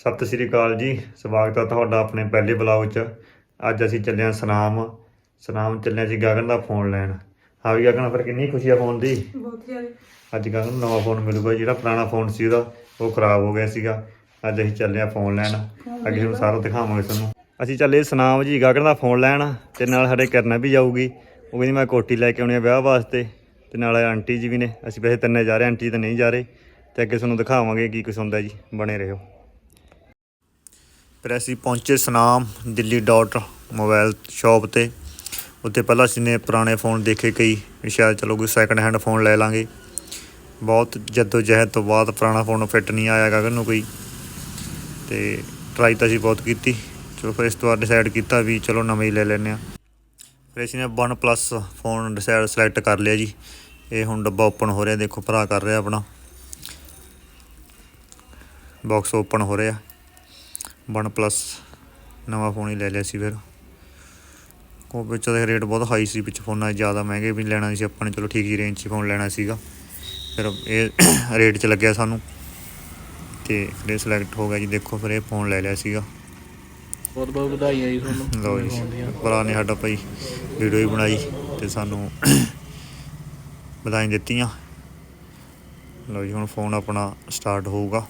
ਸਤਿ ਸ੍ਰੀ ਅਕਾਲ ਜੀ। ਸਵਾਗਤ ਹੈ ਤੁਹਾਡਾ ਆਪਣੇ ਪਹਿਲੇ ਬਲੌਗ 'ਚ। ਅੱਜ ਅਸੀਂ ਚੱਲੇ ਹਾਂ ਸਨਾਮ। ਸਨਾਮ ਚੱਲੇ ਜੀ ਗਗਨ ਦਾ ਫੋਨ ਲੈਣ। ਹਾਂ ਵੀ ਗਗਨ ਫਿਰ ਕਿੰਨੀ ਖੁਸ਼ੀ ਆ ਫੋਨ ਦੀ? ਬਹੁਤ ਜ਼ਿਆਦਾ। ਅੱਜ ਗਗਨ ਨੂੰ ਨਵਾਂ ਫੋਨ ਮਿਲੂਗਾ ਜਿਹੜਾ ਪੁਰਾਣਾ ਫੋਨ ਸੀ ਉਹਦਾ ਉਹ ਖਰਾਬ ਹੋ ਗਿਆ ਸੀਗਾ। ਅੱਜ ਅਸੀਂ ਚੱਲੇ ਹਾਂ ਫੋਨ ਲੈਣ। ਅੱਗੇ ਤੁਹਾਨੂੰ ਸਾਰਾ ਦਿਖਾਵਾਂਗੇ ਤੁਹਾਨੂੰ। ਅਸੀਂ ਚੱਲੇ ਸਨਾਮ ਜੀ ਗਗਨ ਦਾ ਫੋਨ ਲੈਣ ਤੇ ਨਾਲ ਸਾਡੇ ਕਰਨਾ ਵੀ ਜਾਊਗੀ। ਉਹ ਕਹਿੰਦੀ ਮੈਂ ਕੋਟੀ ਲੈ ਕੇ ਆਉਣੀ ਆ ਵਿਆਹ ਵਾਸਤੇ। ਤੇ ਨਾਲ ਆਂਟੀ ਜੀ ਵੀ ਨੇ। ਅਸੀਂ ਵੈਸੇ ਤਿੰਨੇ ਜਾ ਰਹੇ ਆਂਟੀ ਤਾਂ ਨਹੀਂ ਜਾ ਰਹੇ। ਤੇ ਅੱਗੇ ਤੁਹਾਨੂੰ ਦਿਖਾਵਾਂਗੇ ਕੀ ਕੁਛ ਹੁੰਦਾ ਜੀ। ਬਣੇ ਰਹੋ। ਫਿਰ ਅਸੀਂ ਪਹੁੰਚੇ Sunam Delhi dot mobile shop ਤੇ। ਉੱਥੇ ਪਹਿਲਾਂ ਅਸੀਂ ਨੇ ਪੁਰਾਣੇ ਫੋਨ ਦੇਖੇ, ਕਈ ਵੀ ਸ਼ਾਇਦ ਚਲੋ ਕੋਈ ਸੈਕੰਡ ਹੈਂਡ ਫੋਨ ਲੈ ਲਾਂਗੇ। ਬਹੁਤ ਜੱਦੋ ਜਹਿਦ ਤੋਂ ਬਾਅਦ ਪੁਰਾਣਾ ਫੋਨ ਫਿੱਟ ਨਹੀਂ ਆਇਆ ਗਗਨ ਨੂੰ ਕੋਈ। ਤੇ ਟਰਾਈ ਤਾਂ ਅਸੀਂ ਬਹੁਤ ਕੀਤੀ। ਚਲੋ ਫਿਰ ਇਸ ਤੋਂ ਬਾਅਦ ਡਿਸਾਈਡ ਕੀਤਾ ਵੀ ਚਲੋ ਨਵਾਂ ਹੀ ਲੈ ਲੈਂਦੇ ਹਾਂ। ਫਿਰ ਅਸੀਂ ਨੇ one plus phone decided select ਕਰ ਲਿਆ ਜੀ। ਇਹ ਹੁਣ ਡੱਬਾ ਓਪਨ ਹੋ ਰਿਹਾ, ਦੇਖੋ ਭਰਾ ਕਰ ਰਿਹਾ ਆਪਣਾ। ਬਾਕਸ ਓਪਨ ਹੋ ਰਿਹਾ। ਪਲੱਸ ਨਵਾਂ ਫੋਨ ਹੀ ਲੈ ਲਿਆ ਸੀ ਫਿਰ। ਉਹ ਵਿੱਚ ਦੇ ਰੇਟ ਬਹੁਤ ਹਾਈ ਸੀ ਵਿੱਚ ਫੋਨਾਂ ਜ਼ਿਆਦਾ ਮਹਿੰਗੇ ਵੀ ਲੈਣਾ ਸੀ ਆਪਾਂ ਨੇ ਚਲੋ ਠੀਕ ਜੀ ਰੇਂਜ 'ਚ ਫੋਨ ਲੈਣਾ ਸੀਗਾ। ਫਿਰ ਇਹ ਰੇਟ 'ਚ ਲੱਗਿਆ ਸਾਨੂੰ। ਤੇ ਫਿਰ ਇਹ ਸਿਲੈਕਟ ਹੋ ਗਿਆ ਜੀ ਦੇਖੋ ਫਿਰ ਇਹ ਫੋਨ ਲੈ ਲਿਆ ਸੀਗਾ। ਬਹੁਤ ਬਹੁਤ ਵਧਾਈਆਂ ਜੀ ਤੁਹਾਨੂੰ। ਲਓ ਜੀ। ਭਰਾ ਨੇ ਸਾਡਾ ਭਾਈ ਵੀਡੀਓ ਹੀ ਬਣਾਈ ਤੇ ਸਾਨੂੰ ਵਧਾਈ ਦਿੱਤੀਆਂ। ਲਓ ਜੀ ਹੁਣ ਫੋਨ ਆਪਣਾ ਸਟਾਰਟ ਹੋਊਗਾ।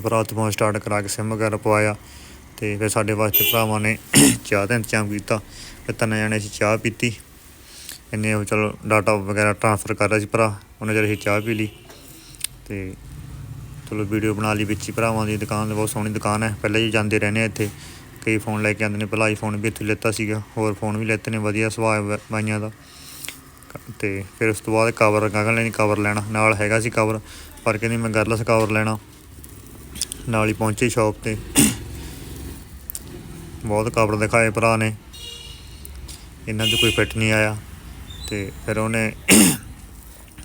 ਭਰਾ ਤੋਂ ਫੋਨ ਸਟਾਰਟ ਕਰਾ ਕੇ ਸਿਮ ਵਗੈਰਾ ਪਵਾਇਆ ਤੇ ਫਿਰ ਸਾਡੇ ਵਾਸਤੇ ਭਰਾਵਾਂ ਨੇ ਚਾਹ ਦਾ ਇੰਤਜ਼ਾਮ ਕੀਤਾ ਫਿਰ ਤਿੰਨ ਜਣੇ ਅਸੀਂ ਚਾਹ ਪੀਤੀ। ਇੰਨੇ ਉਹ ਚਲੋ ਡਾਟਾ ਵਗੈਰਾ ਟ੍ਰਾਂਸਫਰ ਕਰ ਰਿਹਾ ਸੀ ਭਰਾ, ਉਹਨੇ ਜਦ ਅਸੀਂ ਚਾਹ ਪੀ ਲਈ ਤੇ ਚਲੋ ਵੀਡੀਓ ਬਣਾ ਲਈ ਵਿੱਚ ਹੀ। ਭਰਾਵਾਂ ਦੀ ਦੁਕਾਨ ਤੇ ਬਹੁਤ ਸੋਹਣੀ ਦੁਕਾਨ ਹੈ, ਪਹਿਲਾਂ ਹੀ ਜਾਂਦੇ ਰਹਿੰਦੇ ਆ ਇੱਥੇ। ਕਈ ਫੋਨ ਲੈ ਕੇ ਆਉਂਦੇ ਨੇ ਪਹਿਲਾਂ ਆਈਫੋਨ ਵੀ ਇੱਥੇ ਲਿੱਤਾ ਸੀਗਾ, ਹੋਰ ਫੋਨ ਵੀ ਲੈਤੇ ਨੇ, ਵਧੀਆ ਸੁਭਾਅ ਬਾਈਆਂ ਦਾ। ਕ- ਤੇ ਫਿਰ ਉਸ ਤੋਂ ਬਾਅਦ ਕਵਰ ਗਗਨ ਲੈਣੀ ਕਵਰ ਲੈਣਾ, ਨਾਲ ਹੈਗਾ ਸੀ ਕਵਰ ਪਰ ਕਹਿੰਦੀ ਮੈਂ ਗਰਲਸ ਕਵਰ ਲੈਣਾ। ਨਾਲ ਹੀ ਪਹੁੰਚੇ ਸ਼ਾਪ ਤੇ। ਬਹੁਤ ਕਵਰ ਦਿਖਾਏ ਭਰਾ ਨੇ। ਇਹਨਾਂ 'ਚ ਕੋਈ ਫਿੱਟ ਨਹੀਂ ਆਇਆ। ਤੇ ਫਿਰ ਉਹਨੇ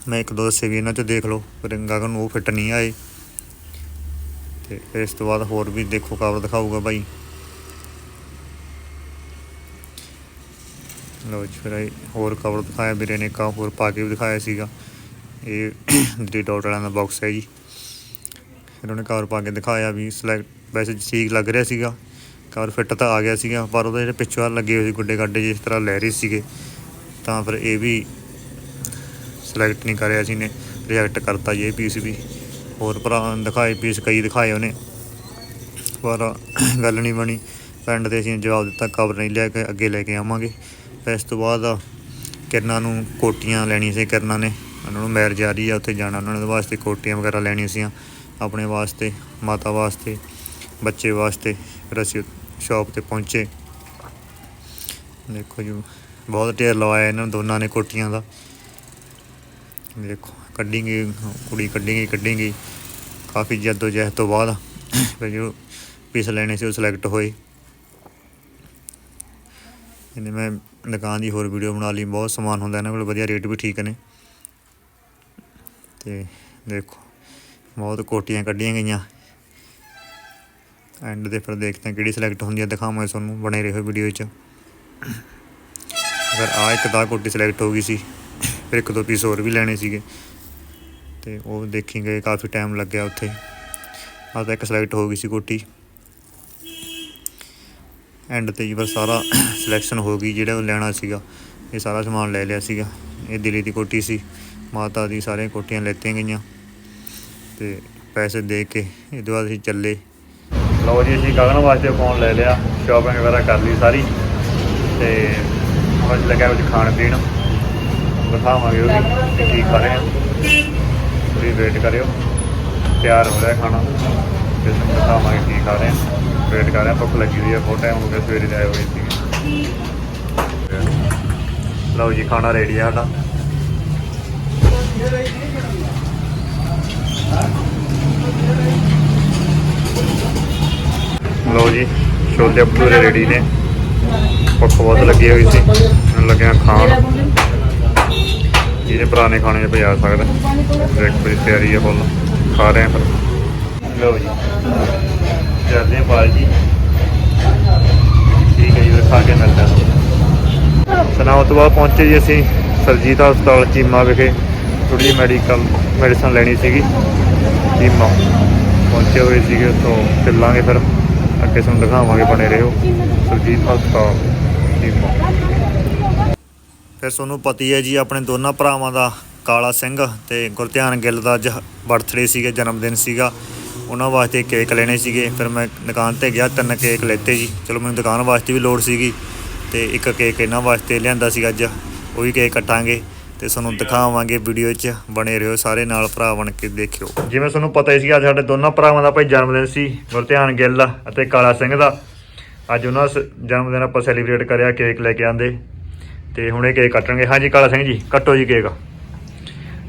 ਮੈਂ ਇੱਕ ਦੋ ਦੱਸੇ ਵੀ ਇਹਨਾਂ 'ਚ ਦੇਖ ਲਓ ਰਿੰਗਾ ਨੂੰ ਉਹ ਫਿੱਟ ਨਹੀਂ ਆਏ। ਤੇ ਫਿਰ ਇਸ ਤੋਂ ਬਾਅਦ ਹੋਰ ਵੀ ਦੇਖੋ ਕਵਰ ਦਿਖਾਊਗਾ ਬਾਈ। ਲਓ ਜੀ, ਫਿਰ ਹੋਰ ਕਵਰ ਦਿਖਾਇਆ, ਵੀਰੇ ਨੇ ਕਾ ਹੋਰ ਪਾ ਕੇ ਵੀ ਦਿਖਾਇਆ ਸੀਗਾ। ਇਹ ਦਿੱਲੀ ਡਾਟ ਵਾਲਿਆਂ ਦਾ ਬਾਕਸ ਹੈ ਜੀ। ਫਿਰ ਉਹਨੇ ਕਵਰ ਪਾ ਕੇ ਦਿਖਾਇਆ ਵੀ ਸਿਲੈਕਟ ਵੈਸੇ ਠੀਕ ਲੱਗ ਰਿਹਾ ਸੀਗਾ। ਕਵਰ ਫਿੱਟ ਤਾਂ ਆ ਗਿਆ ਸੀਗਾ, ਪਰ ਉਹਦੇ ਜਿਹੜੇ ਪਿੱਛੋਂ ਲੱਗੇ ਹੋਏ ਸੀ ਗੁੱਡੇ ਗੱਡੇ ਜਿਸ ਤਰ੍ਹਾਂ ਲੈ ਰਹੇ ਸੀਗੇ, ਤਾਂ ਫਿਰ ਇਹ ਵੀ ਸਿਲੈਕਟ ਨਹੀਂ ਕਰਿਆ ਸੀ ਨੇ ਰਿਜੈਕਟ ਕਰਤਾ ਜੀ ਇਹ ਪੀਸ ਵੀ। ਹੋਰ ਭਰਾ ਦਿਖਾਏ ਪੀਸ ਕਈ ਦਿਖਾਏ ਉਹਨੇ। ਪਰ ਗੱਲ ਨਹੀਂ ਬਣੀ। ਪਿੰਡ ਦੇ ਅਸੀਂ ਜਵਾਬ ਦਿੱਤਾ ਕਵਰ ਨਹੀਂ ਲੈ ਕੇ, ਅੱਗੇ ਲੈ ਕੇ ਆਵਾਂਗੇ। ਫਿਰ ਇਸ ਤੋਂ ਬਾਅਦ ਕਿਰਨਾਂ ਨੂੰ ਕੋਟੀਆਂ ਲੈਣੀਆਂ ਸੀ, ਕਿਰਨਾਂ ਨੇ। ਉਹਨਾਂ ਨੂੰ ਮੈਰਿਜ ਆ ਰਹੀ ਆ, ਉੱਥੇ ਜਾਣਾ ਉਹਨਾਂ ਦੇ ਵਾਸਤੇ ਕੋਟੀਆਂ ਵਗੈਰਾ ਲੈਣੀਆਂ ਸੀ ਆਪਣੇ ਵਾਸਤੇ, ਮਾਤਾ ਵਾਸਤੇ, ਬੱਚੇ ਵਾਸਤੇ ਫਿਰ ਅਸੀਂ ਸ਼ਾਪ ਤੇ ਪਹੁੰਚੇ। ਦੇਖੋ ਜੀ, ਬਹੁਤ ਢੇਰ ਲਵਾਇਆ ਇਹਨਾਂ ਦੋਨਾਂ ਨੇ ਕੋਟੀਆਂ ਦਾ। ਦੇਖੋ ਕੱਢੇਂਗੇ ਕੁੜੀ ਕੱਢੇਂਗੇ ਕੱਢੇਂਗੇ ਕਾਫੀ ਜੱਦੋ ਜਹਿਦ ਤੋਂ ਬਾਅਦ ਫਿਰ ਜੋ ਪੀਸ ਲੈਣੇ ਸੀ ਉਹ ਸਿਲੈਕਟ ਹੋਏ। ਇਹਨੇ ਮੈਂ ਦੁਕਾਨ ਦੀ ਹੋਰ ਵੀਡੀਓ ਬਣਾ ਲਈ, ਬਹੁਤ ਸਮਾਨ ਹੁੰਦਾ, ਇਹਨਾਂ ਕੋਲ ਵਧੀਆ ਰੇਟ ਵੀ ਠੀਕ ਨੇ। ਤੇ ਦੇਖੋ ਬਹੁਤ ਕੋਟੀਆਂ ਕੱਢੀਆਂ ਗਈਆਂ। ਐਂਡ ਦੇ ਫਿਰ ਦੇਖਦੇ ਹਾਂ ਕਿਹੜੀ ਸਿਲੈਕਟ ਹੁੰਦੀ ਹੈ ਦਿਖਾਵਾਂਗੇ ਤੁਹਾਨੂੰ ਬਣੇ ਰਹੋ ਵੀਡੀਓ 'ਚ। ਅਗਰ ਆ ਇੱਕ ਦਾ ਕੋਟੀ ਸਿਲੈਕਟ ਹੋ ਗਈ ਸੀ, ਫਿਰ ਇੱਕ ਦੋ ਪੀਸ ਹੋਰ ਵੀ ਲੈਣੇ ਸੀਗੇ। ਤੇ ਉਹ ਦੇਖੀ ਗਏ ਕਾਫੀ ਟਾਈਮ ਲੱਗਿਆ ਉੱਥੇ। ਆ ਤਾਂ ਇੱਕ ਸਿਲੈਕਟ ਹੋ ਗਈ ਸੀ ਕੋਟੀ। ਐਂਡ ਤੇ ਜੀ ਬਸ ਸਾਰਾ ਸਿਲੈਕਸ਼ਨ ਹੋ ਗਈ, ਜਿਹੜਾ ਉਹ ਲੈਣਾ ਸੀਗਾ। ਇਹ ਸਾਰਾ ਸਮਾਨ ਲੈ ਲਿਆ ਸੀਗਾ। ਇਹ ਦਿੱਲੀ ਦੀ ਕੋਟੀ ਸੀ। ਮਾਤਾ ਦੀ ਸਾਰੀਆਂ ਕੋਟੀਆਂ ਲੈਤੀਆਂ ਗਈਆਂ। ਤੇ ਪੈਸੇ ਦੇ ਕੇ ਇਹਦੇ ਬਾਅਦ ਅਸੀਂ ਚੱਲੇ। ਲਓ ਜੀ, ਅਸੀਂ ਗਗਨ ਵਾਸਤੇ ਫੋਨ ਲੈ ਲਿਆ। ਸ਼ਾਪਿੰਗ ਵਗੈਰਾ ਕਰ ਲਈ ਸਾਰੀ। ਤੇ ਹੁਣ ਲੱਗਿਆ ਕੁਝ ਖਾਣ ਪੀਣ। ਦਿਖਾਵਾਂਗੇ ਉਹ ਵੀ ਕਿ ਕੀ ਖਾ ਰਹੇ ਆ। ਤੁਸੀਂ ਵੇਟ ਕਰਿਓ। ਤਿਆਰ ਹੋ ਰਿਹਾ ਖਾਣਾ। ਫਿਰ ਤੁਹਾਨੂੰ ਦਿਖਾਵਾਂਗੇ ਕੀ ਖਾ ਰਹੇ ਆ। ਵੇਟ ਕਰ ਰਹੇ ਆ। ਭੁੱਖ ਲੱਗੀ ਹੋਈ ਆ, ਬਹੁਤ ਟਾਈਮ ਹੋ ਗਿਆ ਸਵੇਰੇ ਦੇ ਆਏ ਹੋਏ ਸੀ ਲਓ ਜੀ, ਖਾਣਾ ਰੈਡੀ ਆ ਸਾਡਾ ਲਓ ਜੀ। ਛੋਲੇ ਭਟੂਰੇ ਰੈਡੀ ਨੇ। ਭੁੱਖ ਬਹੁਤ ਲੱਗੀ ਹੋਈ ਸੀ। ਹੁਣ ਲੱਗਿਆ ਖਾਣ। ਜਿਹਦੇ ਪੁਰਾਣੇ ਖਾਣੇ 'ਚ ਸਕਦਾ। ਬ੍ਰੇਕਫਾਸਟ ਤਿਆਰੀ ਹੈ ਫੁੱਲ। ਖਾ ਰਹੇ ਆ ਫਿਰ। ਲਓ ਜੀ। ਚੱਲਦੇ ਹਾਂ ਪਾਲ ਜੀ ਠੀਕ ਹੈ ਜੀ, ਫਿਰ ਖਾ ਕੇ ਮਿਲਦੇ ਹਾਂ ਸਨਾਉ ਤੋਂ ਬਾਅਦ ਪਹੁੰਚੇ ਜੀ ਅਸੀਂ ਸਰਜੀਤ ਹਸਪਤਾਲ, ਚੀਮਾ ਵਿਖੇ। ਥੋੜੀ ਮੈਡੀਕਲ ਮੈਡੀਸਨ ਲੈਣੀ ਸੀਗੀ। ਚੀਮਾ। ਪਹੁੰਚੇ ਪਹੁੰਚੇ ਹੋਏ ਸੀਗੇ ਉੱਥੋਂ। ਚੱਲਾਂਗੇ ਫਿਰ। ਅੱਗੇ ਤੁਹਾਨੂੰ ਦਿਖਾਵਾਂਗੇ ਬਣੇ ਰਹੋ। ਸੁਰਜੀਤ ਹਸਪਤਾਲ ਦੀਪਾ ਫਿਰ ਤੁਹਾਨੂੰ ਪਤੀ ਹੈ ਜੀ, ਆਪਣੇ ਦੋਨਾਂ ਭਰਾਵਾਂ ਦਾ ਕਾਲਾ ਸਿੰਘ ਤੇ ਗੁਰਧਿਆਨ ਗਿੱਲ ਦਾ ਅੱਜ ਬਰਥਡੇ ਸੀਗਾ ਜਨਮ ਦਿਨ ਸੀਗਾ। ਉਹਨਾਂ ਵਾਸਤੇ ਕੇਕ ਲੈਣੇ ਸੀਗੇ। ਫਿਰ ਮੈਂ ਦੁਕਾਨ ਤੇ ਗਿਆ, ਤਿੰਨ ਕੇਕ ਲੈਤੇ ਜੀ। ਚਲੋ, ਮੈਨੂੰ ਦੁਕਾਨ ਵਾਸਤੇ ਵੀ ਲੋੜ ਸੀਗੀ ਤੇ ਇੱਕ ਕੇਕ ਇਹਨਾਂ ਵਾਸਤੇ ਲਿਆਂਦਾ ਸੀਗਾ ਅੱਜ। ਉਹ ਵੀ ਕੇਕ ਕੱਟਾਂਗੇ। ਤੇ ਤੁਹਾਨੂੰ ਦਿਖਾਵਾਂਗੇ ਵੀਡੀਓ 'ਚ ਬਣੇ ਰਹੋ ਸਾਰੇ ਨਾਲ ਭਰਾ ਬਣ ਕੇ ਦੇਖਿਓ। ਜਿਵੇਂ ਤੁਹਾਨੂੰ ਪਤਾ ਹੀ ਸੀ ਅੱਜ ਸਾਡੇ ਦੋਨਾਂ ਭਰਾਵਾਂ ਦਾ ਭਾਈ ਜਨਮ ਦਿਨ ਸੀ ਗੁਰਧਿਆਨ ਗਿੱਲ ਅਤੇ ਕਾਲਾ ਸਿੰਘ ਦਾ। ਅੱਜ ਉਹਨਾਂ ਦਾ ਜਨਮ ਦਿਨ ਆਪਾਂ ਸੈਲੀਬ੍ਰੇਟ ਕਰਿਆ ਕੇਕ ਲੈ ਕੇ ਆਂਦੇ। ਤੇ ਹੁਣ ਇਹ ਕੇਕ ਕੱਟਣਗੇ। ਹਾਂਜੀ ਕਾਲਾ ਸਿੰਘ ਜੀ ਕੱਟੋ ਜੀ ਕੇਕ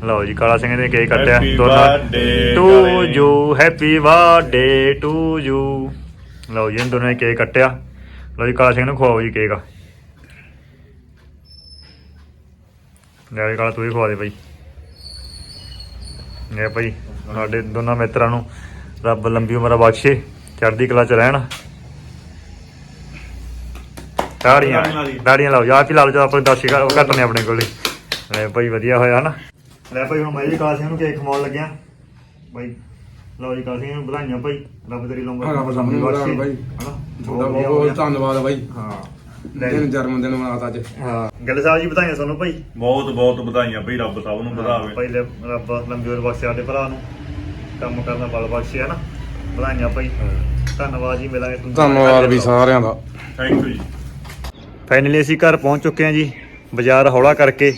ਲਓ ਜੀ ਕਾਲਾ ਸਿੰਘ ਨੇ ਕੇਕ ਕੱਟਿਆ। ਦੋਨਾਂ to. You happy birthday to you ਲਓ ਜੀ ਇਹਨਾਂ ਦੋਨਾਂ ਨੇ ਕੇਕ ਕੱਟਿਆ। ਲਓ ਜੀ ਕਾਲਾ ਸਿੰਘ ਨੂੰ ਖਵਾਓ ਜੀ ਕੇਕ ਲੈ ਵੀ ਕਾਲਾ ਤੂੰ ਹੀ ਖਵਾ ਦੇ ਭਾਈ ਲੈ ਭਾਈ ਸਾਡੇ ਦੋਨਾਂ ਮਿੱਤਰਾਂ ਨੂੰ ਰੱਬ ਲੰਬੀ ਉਮਰ ਬਖਸ਼ੇ ਚੜ੍ਹਦੀ ਕਲਾ ਚ ਰਹਿਣ। ਦਾੜੀਆਂ ਦਾੜੀਆਂ ਲਾਓ ਜਾਂ ਪੀ ਲਾ ਲਓ ਜਦੋਂ ਆਪਣੇ ਦਸ ਉਹ ਘੱਟਨੇ ਆਪਣੇ ਕੋਲੇ। ਲੈ ਭਾਈ ਵਧੀਆ ਹੋਇਆ ਹਨਾ। ਲੈ ਭਾਈ ਹੁਣ ਮੈਂ ਜੀ ਕਾਲ ਸਿੰਘ ਨੂੰ ਕੇਕ ਖਵਾਉਣ ਲੱਗਿਆ। ਭਾਈ ਲਓ ਜੀ ਕਾਲ ਸਿੰਘ ਨੂੰ ਵਧਾਈਆਂ ਭਾਈ ਰੱਬ ਤੇਰੀ ਲੰਬੀ ਨੂੰ ਵਧਾਉਣ ਬਾਈ। ਹਨਾ। ਬਹੁਤ ਬਹੁਤ। ਧੰਨਵਾਦ ਬਾਈ। ਹਾਂ। ਲੈ ਜੀ। ਜਨਮ ਦਿਨ ਮਨਾਤਾ ਅੱਜ। ਹਾਂ। ਗੱਲ ਸਾਹਿਬ ਜੀ ਵਧਾਈਆਂ ਤੁਹਾਨੂੰ ਭਾਈ। ਬਹੁਤ ਬਹੁਤ ਵਧਾਈਆਂ ਬਈ ਰੱਬ ਸਭ ਨੂੰ ਵਧਾਵੇ। ਭਾਈ ਲੈ ਰੱਬ ਲੰਬੀ ਉਮਰ ਬਖਸ਼ੇ ਸਾਡੇ ਭਰਾ ਨੂੰ। ਕੰਮ ਕਰਨ ਦਾ ਬਲ ਬਖਸ਼ੇ ਹਨਾ। ਵਧਾਈਆਂ ਭਾਈ। ਧੰਨਵਾਦ ਜੀ ਮਿਲਾਂਗੇ ਤੁਹਾਨੂੰ। ਧੰਨਵਾਦ ਵੀ ਸਾਰਿਆਂ ਦਾ। ਥੈਂਕ ਯੂ ਜੀ। ਫਾਈਨਲੀ ਅਸੀਂ ਘਰ ਪਹੁੰਚ ਚੁੱਕੇ ਹਾਂ ਜੀ। ਬਾਜ਼ਾਰ ਹੌਲਾ ਕਰਕੇ।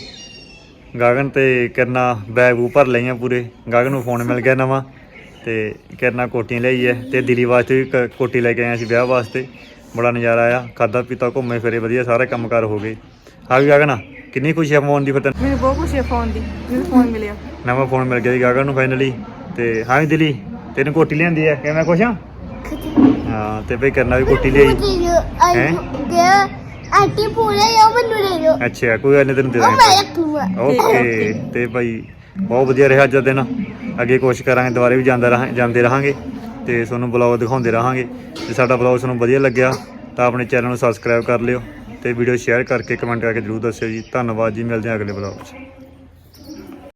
ਗਗਨ ਤੇ ਕਿਰਨਾ ਬੈਗ ਬੂ ਭਰ ਲਈਆਂ ਪੂਰੇ। ਗਗਨ ਨੂੰ ਫੋਨ ਮਿਲ ਗਿਆ ਨਵਾਂ। ਤੇ ਕਿਰਨਾ ਕੋਟੀਆਂ ਲਈ ਹੈ ਤੇ ਦਿੱਲੀ ਵਾਸਤੇ ਵੀ ਕ- ਕੋਟੀ ਲੈ ਕੇ ਆਏ ਸੀ ਵਿਆਹ ਵਾਸਤੇ। ਬੜਾ ਨਜ਼ਾਰਾ ਆਇਆ ਖਾਦਾ ਪੀਤਾ ਘੁੰਮੇ ਫਿਰੇ ਵਧੀਆ ਸਾਰੇ ਕੰਮਕਾਰ ਹੋ ਗਏ। ਹਾਂ ਵੀ ਗਗਨ ਕਿੰਨੀ ਖੁਸ਼ੀ ਹੈ ਫੋਨ ਦੀ ਫਿਰ ਤੈਨੂੰ? ਮੈਨੂੰ ਬਹੁਤ ਖੁਸ਼ੀ ਹੈ ਫੋਨ ਦੀ ਮੈਨੂੰ ਫੋਨ ਮਿਲਿਆ। ਨਵਾਂ ਫੋਨ ਮਿਲ ਗਿਆ ਜੀ ਗਗਨ ਨੂੰ ਫਾਈਨਲੀ ਤੇ ਹਾਂ ਵੀ ਦਿੱਲੀ ਤੈਨੂੰ ਕੋਟੀ ਲਿਆਂਦੀ ਹੈ ਕਿਵੇਂ ਖੁਸ਼ ਆ? ਹਾਂ ਤੇ ਭਈ ਕਰਨਾ ਵੀ ਕੋਟੀ ਲਈ ਹੈਂ? ਆਂਟੀ ਪੂਰੇ ਯੋ ਮੈਨੂੰ ਲੈ ਲਓ ਅੱਛਾ ਕੋਈ ਗੱਲ ਨਹੀਂ ਤੈਨੂੰ ਦੇ ਦਾਂਗੇ। ਓਕੇ ਤੇ ਭਾਈ ਬਹੁਤ ਵਧੀਆ ਰਿਹਾ ਅੱਜ ਦਾ ਦਿਨ। ਅੱਗੇ ਕੋਸ਼ਿਸ਼ ਕਰਾਂਗੇ ਦੁਬਾਰੇ ਵੀ ਜਾਂਦਾ ਰਹਾਂ ਜਾਂਦੇ ਰਹਾਂਗੇ। ਤੇ ਤੁਹਾਨੂੰ ਬਲੌਗ ਦਿਖਾਉਂਦੇ ਰਹਾਂਗੇ। ਜੇ ਸਾਡਾ ਬਲੌਗ ਤੁਹਾਨੂੰ ਵਧੀਆ ਲੱਗਿਆ, ਤਾਂ ਆਪਣੇ ਚੈਨਲ ਨੂੰ ਸਬਸਕ੍ਰਾਈਬ ਕਰ ਲਿਓ ਤੇ ਵੀਡੀਓ ਸ਼ੇਅਰ ਕਰਕੇ ਕਮੈਂਟ ਕਰਕੇ ਜਰੂਰ ਦੱਸਿਓ ਜੀ। ਧੰਨਵਾਦ ਜੀ, ਮਿਲਦੇ ਹਾਂ ਅਗਲੇ ਬਲੌਗ 'ਚ।